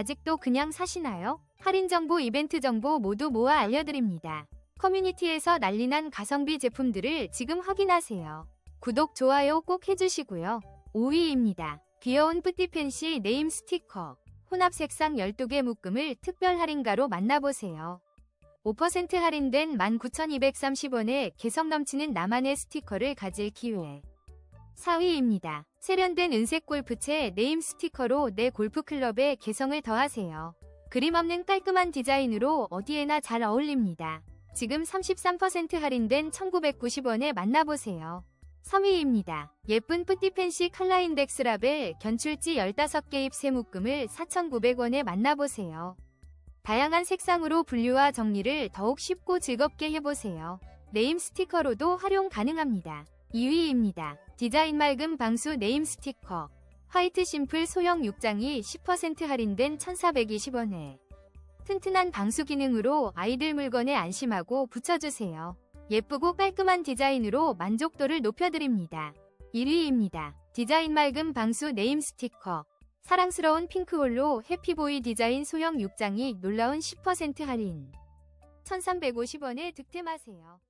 아직도 그냥 사시나요? 할인 정보, 이벤트 정보 모두 모아 알려드립니다. 커뮤니티에서 난리난 가성비 제품들을 지금 확인하세요. 구독, 좋아요 꼭 해주시고요. 5위입니다. 귀여운 뿌띠팬시 네임 스티커. 혼합 색상 12개 묶음을 특별 할인가로 만나보세요. 5% 할인된 19,230원에 개성 넘치는 나만의 스티커를 가질 기회. 4위입니다. 세련된 은색 골프채 네임 스티커로 내 골프클럽에 개성을 더하세요. 그림 없는 깔끔한 디자인으로 어디에나 잘 어울립니다. 지금 33% 할인된 1990원에 만나보세요. 3위입니다. 예쁜 뿌띠팬시 칼라인덱스 라벨 견출지 15개 잎새 묶음을 4,900원에 만나보세요. 다양한 색상으로 분류와 정리를 더욱 쉽고 즐겁게 해보세요. 네임 스티커로도 활용 가능합니다. 2위입니다. 디자인 맑은 방수 네임 스티커. 화이트 심플 소형 6장이 10% 할인된 1,420원에 튼튼한 방수 기능으로 아이들 물건에 안심하고 붙여주세요. 예쁘고 깔끔한 디자인으로 만족도를 높여드립니다. 1위입니다. 디자인 맑은 방수 네임 스티커. 사랑스러운 핑크홀로 해피보이 디자인 소형 6장이 놀라운 10% 할인. 1350원에 득템하세요.